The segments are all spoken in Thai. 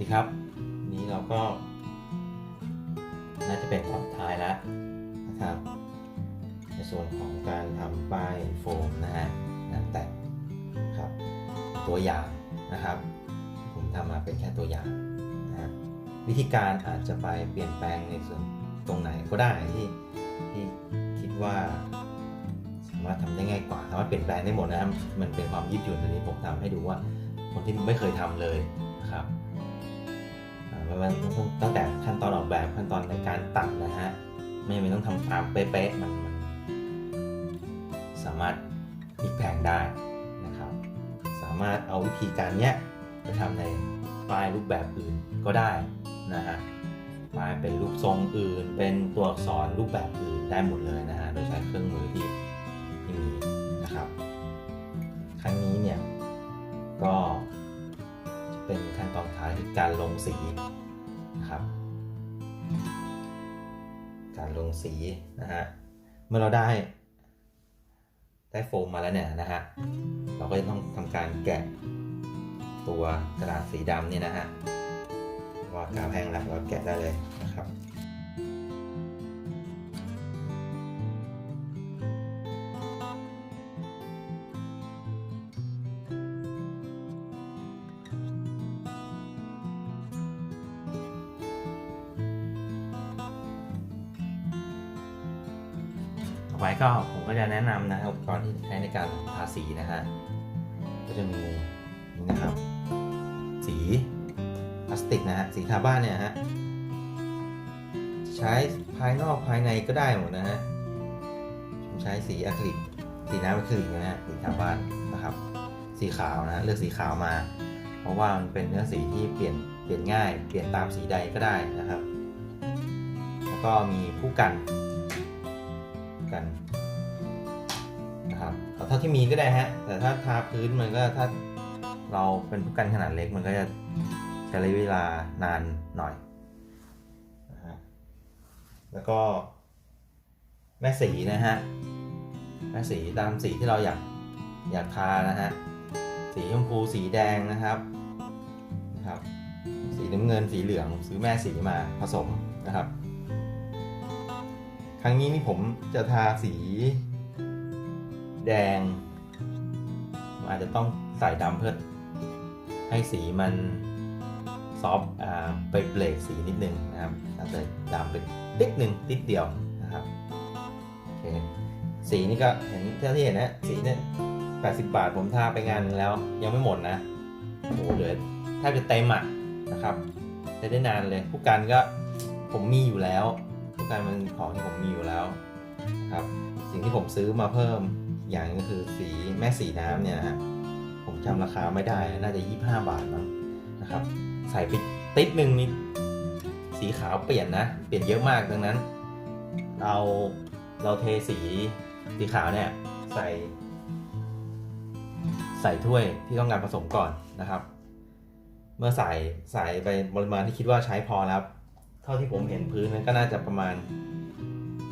ดีครับ นี้เราก็ น่าจะเป็นตอนท้ายแล้วนะครับ ในส่วนของการทำป้ายโฟมนะฮะงานแต่งครับ ตัวอย่างนะครับ ผมทำมาเป็นแค่ตัวอย่างนะฮะวิธีการอาจจะไปเปลี่ยนแปลงในส่วนตรงไหนก็ได้ที่ที่คิดว่าสามารถทำได้ง่ายกว่าสามารถเปลี่ยนแปลงได้หมดนะครับมันเป็นความยืดหยุ่นอันนี้ผมทำให้ดูว่าคนที่ไม่เคยทำเลยนะครับ ไม่ว่าตั้งแต่ขั้นตอนออกแบบขั้นตอนในการตัดนะฮะไม่จำเป็นต้องทำตามเป๊ะๆมันมัน สามารถพลิกแพงได้นะครับ สามารถเอาวิธีการเนี้ยไปทำในป้ายรูปแบบอื่นก็ได้นะฮะป้ายเป็นรูปทรงอื่น เป็นตัวอักษรรูปแบบอื่นได้หมดเลยนะฮะโดยใช้เครื่องมือที่ที่มีนะครับ ครั้งนี้เนี่ยก็ เป็นขั้นตอนท้ายคือการลงสีนะครับ การลงสีนะฮะเมื่อเราได้ ได้โฟมมาแล้วเนี่ยนะฮะเราก็จะต้องทำการแกะตัวกระดาษสีดำเนี่ยนะฮะว่ากาวแห้งแล้วเราแกะได้เลย ไปก็ผมก็จะแนะนำนะครับอุปกรณ์ที่ใช้ในการทาสีนะฮะก็จะมีนี่นะครับ สีพลาสติกนะฮะสีทาบ้านเนี่ยฮะใช้ภายนอกภายในก็ได้หมดนะฮะผมใช้สีอะคริลิกสีน้ำอะคริลิกนะฮะสีทาบ้านนะครับ สีขาวนะเลือกสีขาวมา เพราะว่ามันเป็นเนื้อสีที่เปลี่ยนเปลี่ยนง่าย เปลี่ยนตามสีใดก็ได้นะครับ แล้วก็มีผู้กัน ท่าที่มีก็ได้ฮะ แต่ถ้าทาพื้นมันก็ถ้าเราเป็นผู้กันขนาดเล็กมันก็จะใช้ระยะเวลานานหน่อยนะฮะแล้วก็แม่สีนะฮะ แม่สีตามสีที่เราอยากอยากทานะฮะ สีชมพูสีแดงนะครับนะครับ สีน้ำเงินสีเหลืองซื้อแม่สีมาผสมนะครับ ครั้งนี้นี่ผมจะทาสี แดงอาจจะต้องใส่ดำเพื่อให้สีมันซอฟต์ไปเบรกสีนิดนึงนะครับอาจจะดำไปนิดนึงนิดเดียวนะครับโอเคสีนี่ก็เห็นเท่าที่เห็นนะสีเนี่ย80 บาทผมทาไปงานหนึงแล้วยังไม่หมดนะโอ้โหเหลือแทบจะเต็มอะนะครับใช้ได้นานเลยผู้กันก็ผมมีอยู่แล้วผู้การมันของที่ผมมีอยู่แล้วครับสิ่งที่ผมซื้อมาเพิ่ม อย่างก็คือสีแม่สีน้ำเนี่ยนะฮะผมจำราคาไม่ได้น่าจะ 25 บาทมั้งนะครับใส่ไปติดหนึ่งนี่สีขาวเปลี่ยนนะ เปลี่ยนเยอะมากดังนั้น เราเราเทสีสีขาวเนี่ยใส่ ใส่ถ้วยที่ต้องการผสมก่อนนะครับ เมื่อใส่ใส่ไปปริมาณที่คิดว่าใช้พอแล้วเท่าที่ผมเห็นพื้นนั้นก็น่าจะประมาณ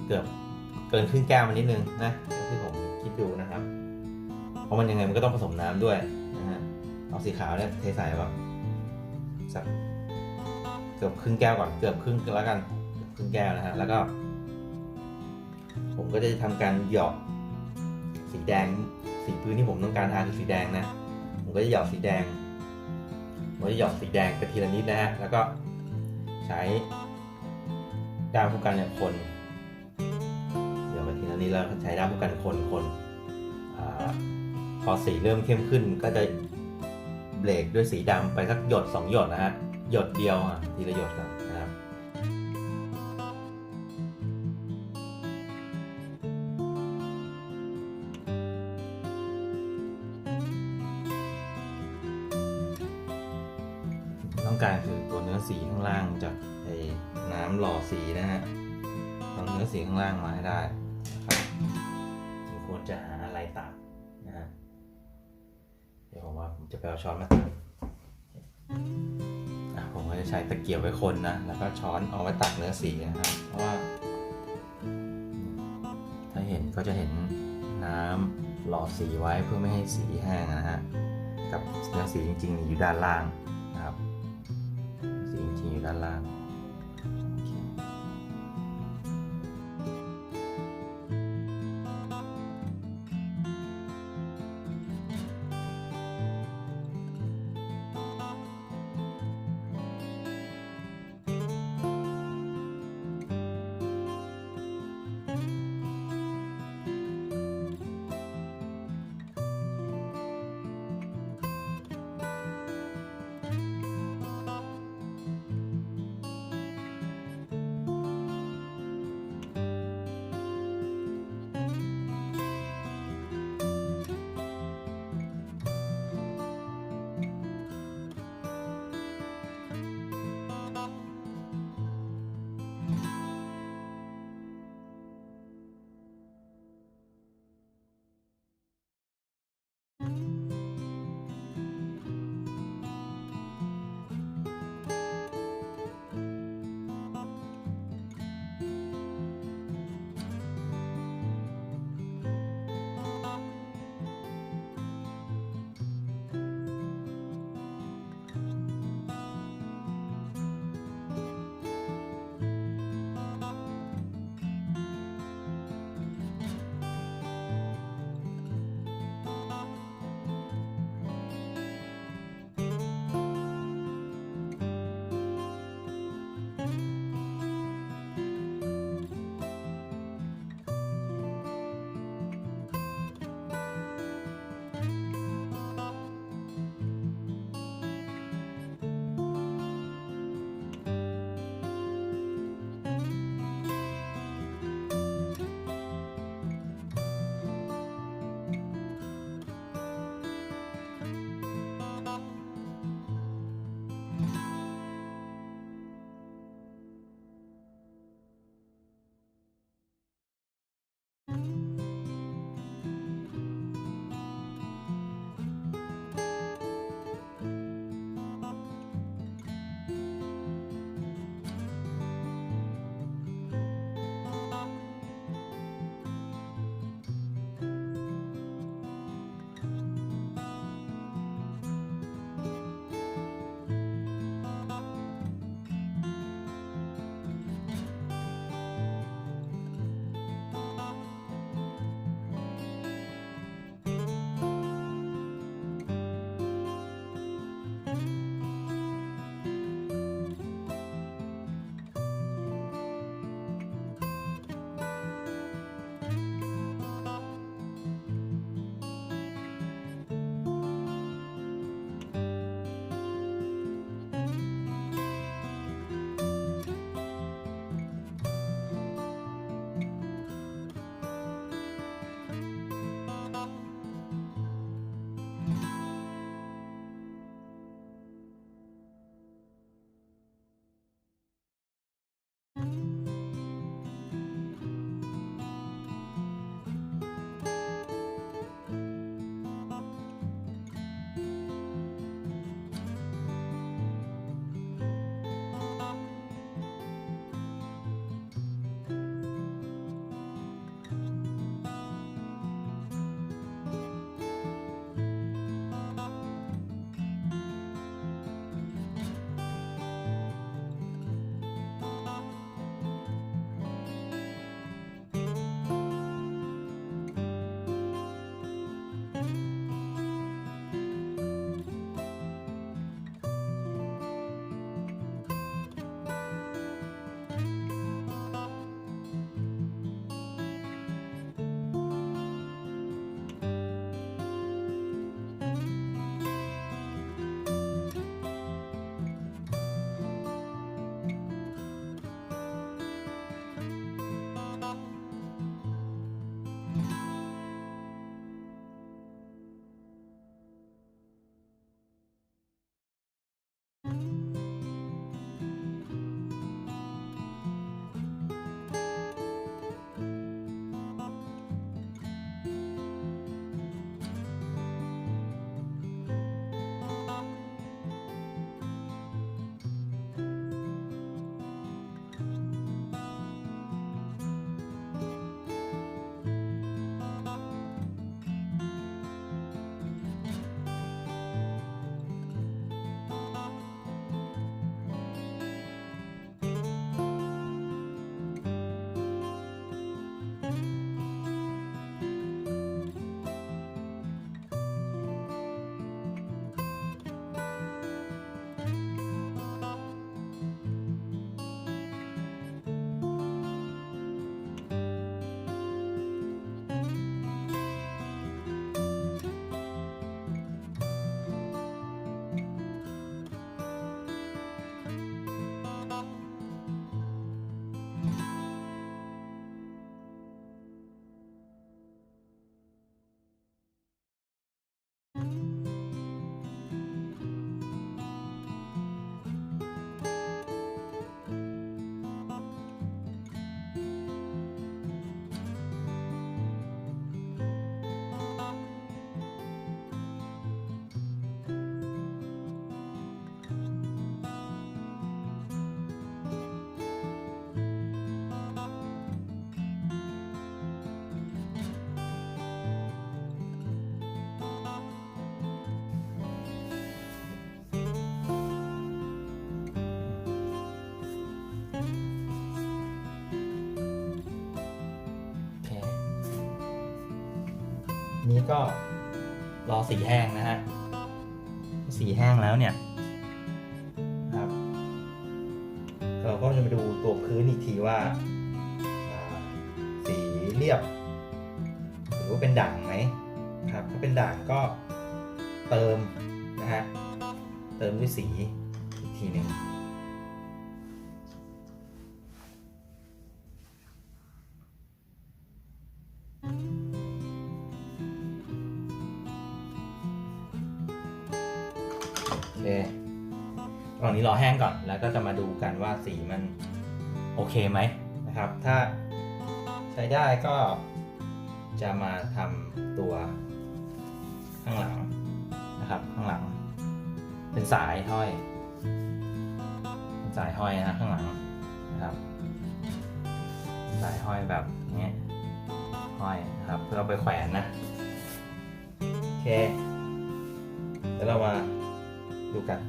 เกือบเกินครึ่งแก้วมานิดนึงนะที่ผม คิดดูนะครับ เพราะมันยังไงมันก็ต้องผสมน้ำด้วยนะฮะเอาสีขาวเนี่ยเทใส่แบบสักเกือบครึ่งแก้วก่อนเกือบครึ่งแล้วกันครึ่งแก้วนะฮะแล้วก็ ผมก็จะทำการหยอกสีแดงสีพื้นที่ผมต้องการทาคือสีแดงนะ ผมก็จะหยอกสีแดงผมจะหยอกสีแดงไปทีละนิดนะฮะแล้วก็ใช้ด้ามผู้กันเนี่ยคน นี้เราใช้ด้ามผู้กันคนคนอพอสีเริ่มเข้มขึ้นก็จะเบรกด้วยสีดำไปสักหยดสองหยดนะฮะหยดเดียวอะทีละหยดนนะครับต้องการคือตัวเนื้อสีข้างล่างจากไอ้น้ำหล่อสีนะฮะต้องเนื้อสีข้างล่างมา จะไปเอาช้อนมาตัดผมก็จะใช้ตะเกียบไว้คนนะ แล้วก็ช้อนเอาไว้ตักเนื้อสีนะครับ เพราะว่า ถ้าเห็นก็จะเห็นน้ำหล่อสีไว้เพื่อไม่ให้สีแห้งนะฮะ กับเนื้อสีจริงๆอยู่ด้านล่างนะครับ สีจริงๆอยู่ด้านล่าง นี้ก็รอสีแห้งนะฮะ สีแห้งแล้วเนี่ยครับเราก็จะมาดูตัวพื้นอีกทีว่า สีเรียบ หรือว่าเป็นด่างไหมครับ ถ้าเป็นด่างก็เติมนะฮะ เติมด้วยสีอีกทีหนึ่ง นนี้รอแห้งก่อน แล้วก็จะมาดูกันว่าสีมันโอเคไหมนะครับ ถ้าใช้ได้ก็จะมาทำตัวข้างหลังนะครับ ข้างหลัง เป็นสายห้อยเป็นสายห้อยนะข้างหลังนะครับ สายห้อยแบบนี้ห้อยนะครับเพื่อเอาไปแขวนนะโอเค แล้วเรามาดูกัน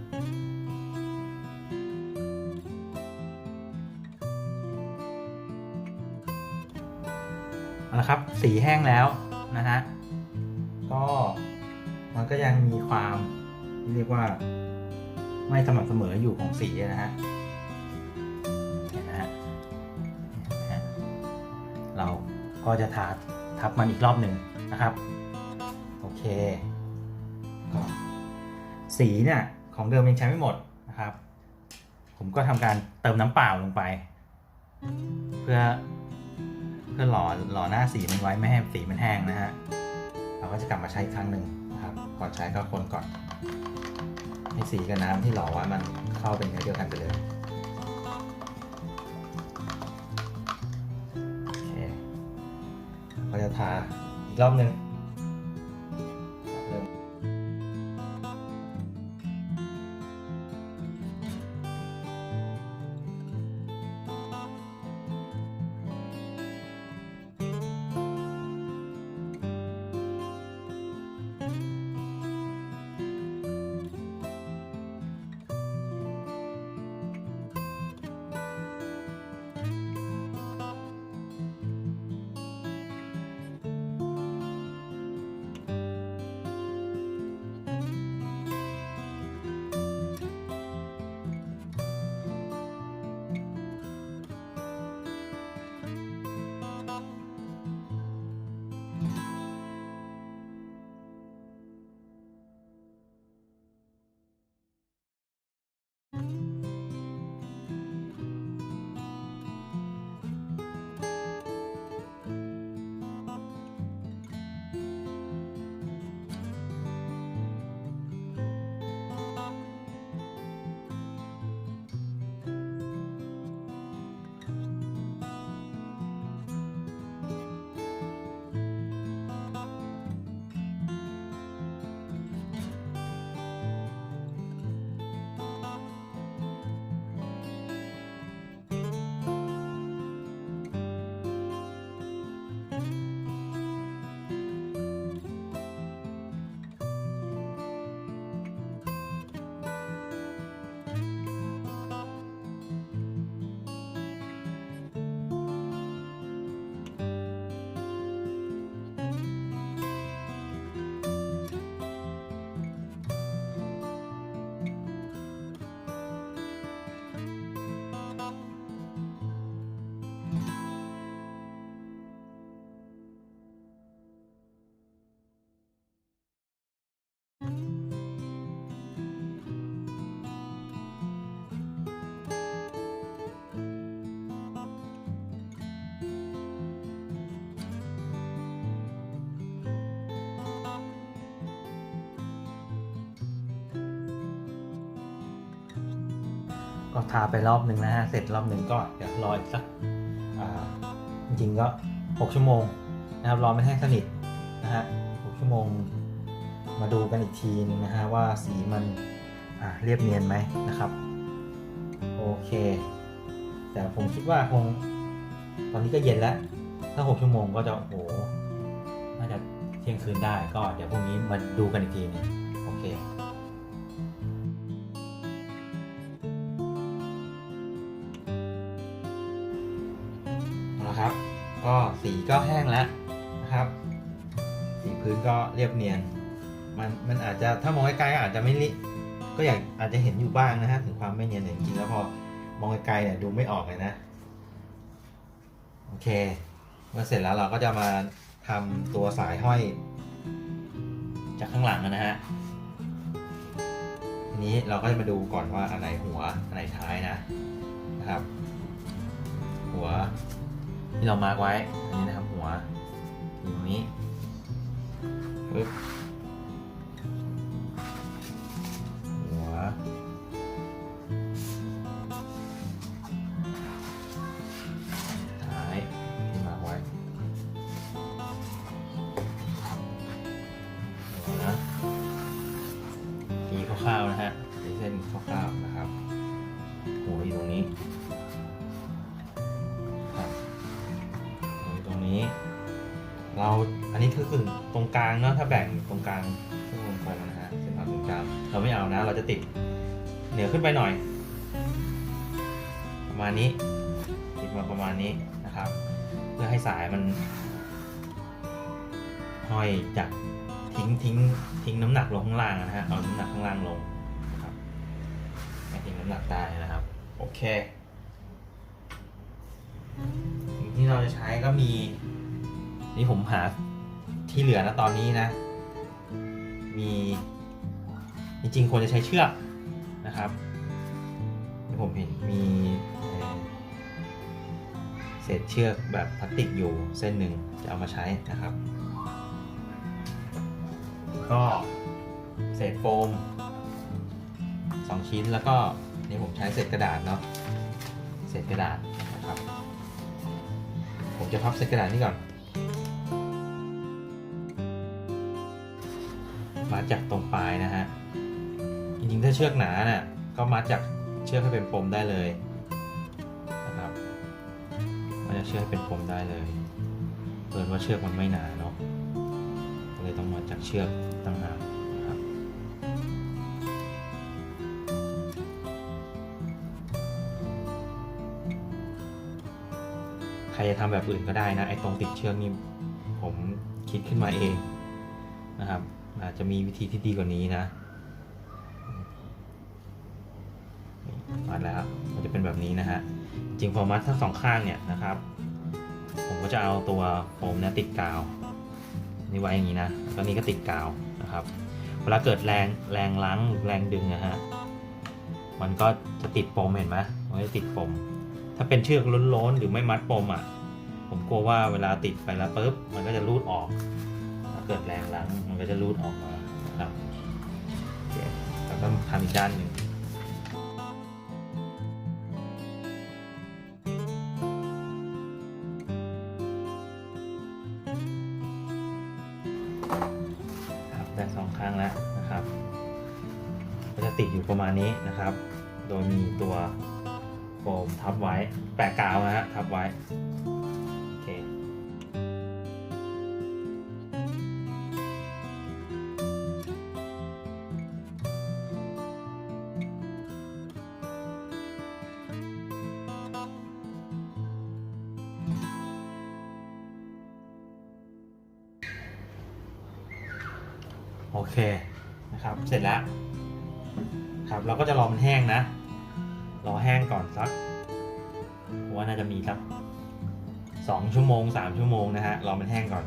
เอาละครับ สีแห้งแล้วนะฮะก็มันก็ยังมีความเรียกว่า ไม่สม่ำเสมออยู่ของสีนะฮะเห็นะฮะเราก็จะทาทับมันอีกรอบหนึ่งนะครับ โอเคก็สีเนี่ยของเดิมยังใช้ไม่หมดนะครับ ผมก็ทำการเติมน้ำเปล่าลงไป เพื่อ พื่อหล่อหล่อหน้าสีมันไว้ไม่ให้สีมันแห้งนะฮะเราก็จะกลับมาใช้อีกครั้งหนึ่งนะครับก่อนใช้ก็คนก่อน ให้สีกับน้ำที่หล่อไว้มันเข้าเป็นเนื้อเดียวกันไปเลยเคก็จะทาอีกรอบหนึ่ง ก็ทาไปรอบหนึ่งนะฮะ เสร็จรอบหนึ่งก็เดี๋ยวรออีกสักจริงๆก็ 6 ชั่วโมงนะครับรอไม่แห้งสนิทนะฮะ6ชั่วโมงมาดูกันอีกทีนึงนะฮะว่าสีมันเรียบเนียนไหมนะครับโอเค แต่ผมคิดว่าคงตอนนี้ก็เย็นแล้ว ถ้า 6 ชั่วโมงก็จะโอ้โหน่าจะเที่ยงคืนได้ก็เดี๋ยวพรุ่งนี้มาดูกันอีกทีนึง เอาละครับ ก็สีก็แห้งแล้วนะครับ สีพื้นก็เรียบเนียน มันมันอาจจะถ้ามองไกลๆก็อาจจะไม่ริก็อยากอาจจะเห็นอยู่บ้างนะฮะถึงความไม่เนียนแต่จริงๆแล้วพอมองไกลๆเนี่ยดูไม่ออกเลยนะโอเคเมื่อเสร็จแล้วเราก็จะมาทำตัวสายห้อย จากข้างหลังนะฮะทีนี้เราก็จะมาดูก่อนว่าอันไหนหัวอันไหนท้ายนะนะครับ หัว ที่เรามาร์กไว้ อันนี้นะครับหัวอยู่ตรงนี้ปึ๊บ รงกลางเนาะถ้าแบ่งตรงกลางช่วงวงกลมนะฮะเส้นผ่าศูนตรงกลางเราไม่เอานะ เราจะติดเหนือขึ้นไปหน่อย ประมาณนี้ติดมาประมาณนี้นะครับ เพื่อให้สายมันห้อยจากทิ้งทิ้งทิ้งน้ำหนักลงข้างล่างนะฮะเอาน้ำหนักข้างล่างลงนะครับให้ทิ้งน้ำหนักได้นะครับ โอเคสิ่งที่เราจะใช้ก็มี นี่ผมหา ที่เหลือนะตอนนี้นะ มีจริงๆควรจะใช้เชือกนะครับผมเห็นมีเอ่อเศษเชือกแบบพลาสติกอยู่เส้นหนึ่งจะเอามาใช้นะครับ ก็เศษโฟมสองชิ้นแล้วก็นี่ผมใช้เศษกระดาษเนาะเศษกระดาษนะครับ ผมจะพับเศษกระดาษนี่ก่อน มาจากตรงปลายนะฮะ จริงๆ ถ้าเชือกหนานี่ยก็มัดจากเชือกให้เป็นปมได้เลยนะครับมัดจากเชือกให้เป็นปมได้เลยเพิ่นว่าเชือกมันไม่หนาเนาะก็เลยต้องมาจากเชือกตั้งหากนะครับใครจะทำแบบอื่นก็ได้นะไอ้ตรงติดเชือกนี่ผมคิดขึ้นมาเองนะครับ อาจจะมีวิธีที่ดีกว่านี้นะมาแล้วมันจะเป็นแบบนี้นะฮะ จริงพอมัดทั้งสองข้างเนี่ยนะครับ ผมก็จะเอาตัวโฟมเนี่ยติดกาวนี่ไว้อย่างนี้นะแล้วนี่ก็ติดกาวนะครับ เวลาเกิดแรงแรงล้างแรงดึงนะฮะ มันก็จะติดปมเห็นไหมมันจะติดปมถ้าเป็นเชือกล้นๆหรือไม่มัดปมอะ ผมกลัวว่าเวลาติดไปแล้วปุ๊บ มันก็จะรูดออก เกิดแรงล้างมันก็จะรูดออกมาครับแล้วก็ทำอีกด้านหนึ่งครับได้สองข้างแล้วนะครับ ก็จะติดอยู่ประมาณนี้นะครับ โดยมีตัวโฟมทับไว้แปะกาวนะฮะทับไว้ งก่อน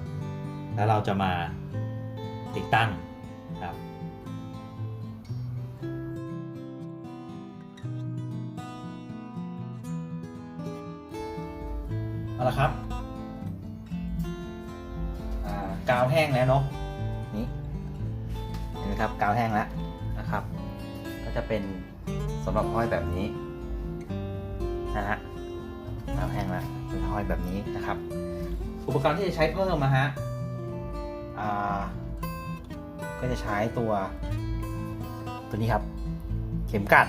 แล้วเราจะมาติดตั้งครับเอาละครับกาวแห้งแล้วเนาะนี่เห็นไหมครับกาวแห้งแล้วนะครับ ก็จะเป็นสำหรับห้อยแบบนี้นะฮะกาวแห้งแล้วเป็นห้อยแบบนี้นะครับ อุปกรณ์ที่จะใช้เพิ่มนะฮะก็จะใช้ตัว ตัวนี้ครับ เข็มกัด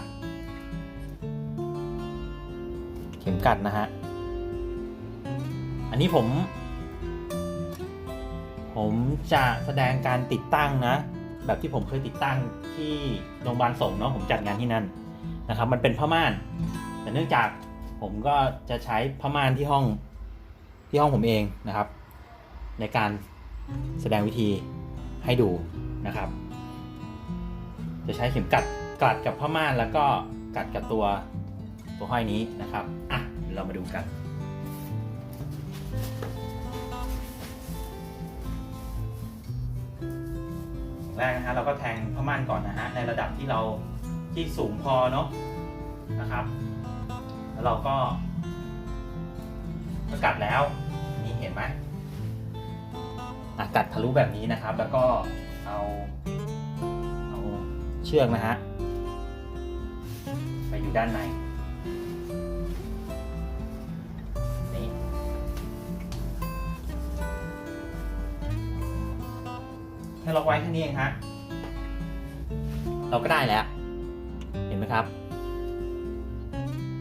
เข็มกัดนะฮะ อันนี้ผม ผมจะแสดงการติดตั้งนะ แบบที่ผมเคยติดตั้งที่โรงพยาบาลสงเนาะผมจัดงานที่นั่นนะครับ มันเป็นผ้าม่าน แต่เนื่องจากผมก็จะใช้ผ้าม่านที่ห้อง ที่ห้องผมเองนะครับ ในการแสดงวิธีให้ดูนะครับ จะใช้เข็มกัดกัดกับผ้าม่านแล้วก็กัดกับตัวตัวห้อยนี้นะครับอะเรามาดูกันแรกนะฮะเราก็แทงผ้าม่านก่อนนะฮะในระดับที่เราที่สูงพอเนาะนะครับ แล้วเราก็ก็กัดแล้ว เห็นไหมอะกัดทะลุแบบนี้นะครับ แล้วก็เอาเอาเชือกนะฮะไปอยู่ด้านในนี่แค่ล็อกไว้แค่นี้เองฮะเราก็ได้แล้ว เห็นไหมครับ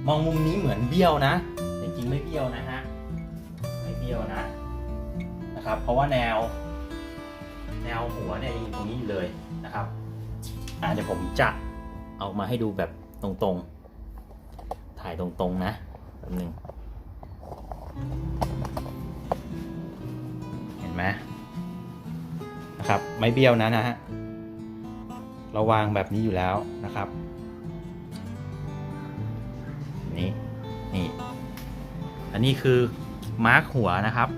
มองมุมนี้เหมือนเบี้ยวนะ แต่จริงไม่เบี้ยวนะฮะียวนะนะครับ เพราะว่าแนว แนวหัวเนี่ยยังอยู่ตรงนี้อยู่เลยนะครับอ่าเดี๋ยวผมจะเอามาให้ดูแบบตรงๆ ถ่ายตรงๆนะแป๊บนึงเห็นไหมนะครับไม่เบี้ยวนะนะฮะเราวางแบบนี้อยู่แล้วนะครับ นี่นี่อันนี้คือ มาร์กหัวนะครับ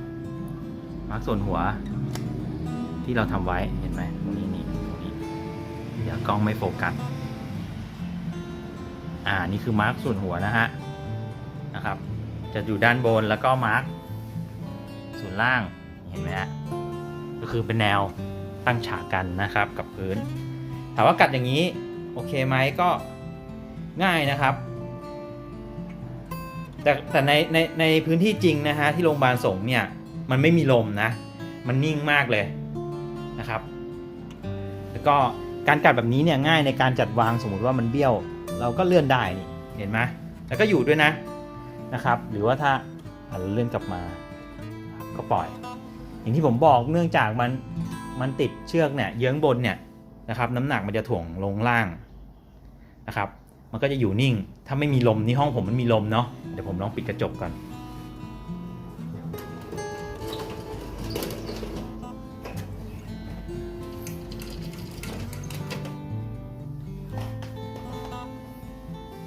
มาร์กส่วนหัว ที่เราทำไว้เห็นไหมตรงนี้นี่ตรงนี้เดี๋ยวกล้องไม่โฟกัสอ่านี่คือมาร์กส่วนหัวนะฮะนะครับ จะอยู่ด้านบนแล้วก็มาร์กส่วนล่างเห็นไหมฮะก็คือเป็นแนวตั้งฉากกันนะครับกับพื้นถามว่ากัดอย่างนี้โอเคไหมก็ง่ายนะครับ แต่แต่ในในในพื้นที่จริงนะฮะที่โรงพยาบาลสงฆ์เนี่ยมันไม่มีลมนะ มันนิ่งมากเลยนะครับ แล้วก็การกัดแบบนี้เนี่ยง่ายในการจัดวางสมมุติว่ามันเบี้ยว เราก็เลื่อนได้เห็นไหมแล้วก็อยู่ด้วยนะนะครับ หรือว่าถ้าเราเลื่อนกลับมาก็ปล่อย อย่างที่ผมบอกเนื่องจากมันมันติดเชือกเนี่ยเยื้องบนเนี่ยนะครับ น้ำหนักมันจะถ่วงลงล่างนะครับ มันก็จะอยู่นิ่ง ถ้าไม่มีลมนี่ห้องผมมันมีลมเนาะเดี๋ยวผมลองปิดกระจกก่อน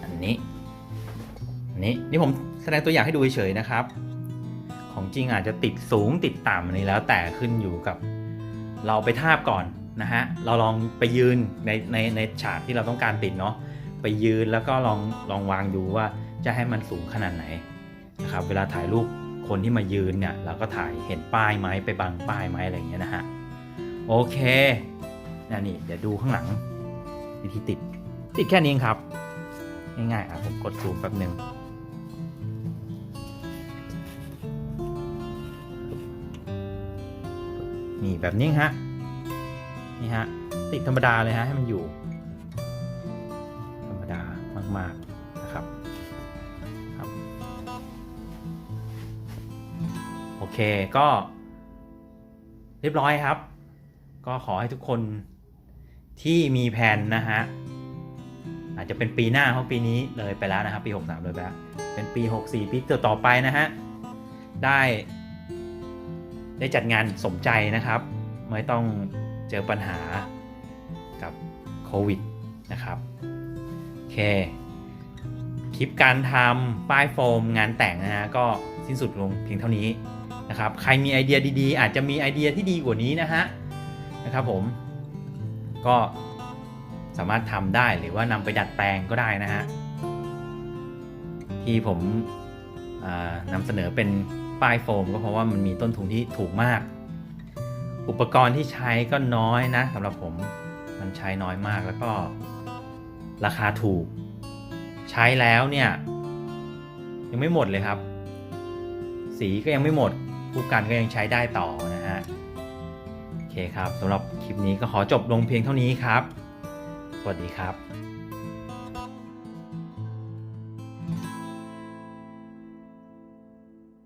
อันนี้อันนี้นี่ผมแสดงตัวอย่างให้ดูเฉยๆนะครับ ของจริงอาจจะติดสูงติดต่ำอันนี้แล้วแต่ขึ้นอยู่กับเราไปทาบก่อนนะฮะ เราลองไปยืนในในในฉากที่เราต้องการติดเนาะ ไปยืนแล้วก็ลองลองวางดูว่าจะให้มันสูงขนาดไหนนะครับเวลาถ่ายรูปคนที่มายืนเนี่ยเราก็ถ่ายเห็นป้ายไหมไปบังป้ายไหมอะไรอย่างเงี้ยนะฮะโอเคนี่นี่เดี๋ยวดูข้างหลังวิธีติดติดแค่นี้เองครับ ง่ายๆอะผมกดซูมแป๊บหนึ่งนี่แบบนี้ฮะนี่ฮะติดธรรมดาเลยฮะให้มันอยู่ มากๆนะครับครับโอเคก็เรียบร้อยครับ ก็ขอให้ทุกคนที่มีแผนนะฮะอาจจะเป็นปีหน้าเพราะปีนี้เลยไปแล้วนะครับ ปี 63 เลยไปแล้วเป็นปี 64 ปีต่อๆไปนะฮะได้ได้จัดงานสมใจนะครับ ไม่ต้องเจอปัญหากับโควิดนะครับ โอเค คลิปการทำป้ายโฟมงานแต่งนะฮะก็สิ้นสุดลงเพียงเท่านี้นะครับใครมีไอเดียดีๆ อาจจะมีไอเดียที่ดีกว่านี้นะฮะนะครับผมก็สามารถทำได้หรือว่านำไปดัดแปลงก็ได้นะฮะที่ผมนำเสนอเป็นป้ายโฟม ก็เพราะว่ามันมีต้นทุนที่ถูกมาก อุปกรณ์ที่ใช้ก็น้อยนะสำหรับผมมันใช้น้อยมากแล้วก็ราคาถูก ใช้แล้วเนี่ยยังไม่หมดเลยครับ สีก็ยังไม่หมดผู้กันก็ยังใช้ได้ต่อนะฮะโอเคครับสำหรับคลิปนี้ก็ขอจบลงเพียงเท่านี้ครับ สวัสดีครับ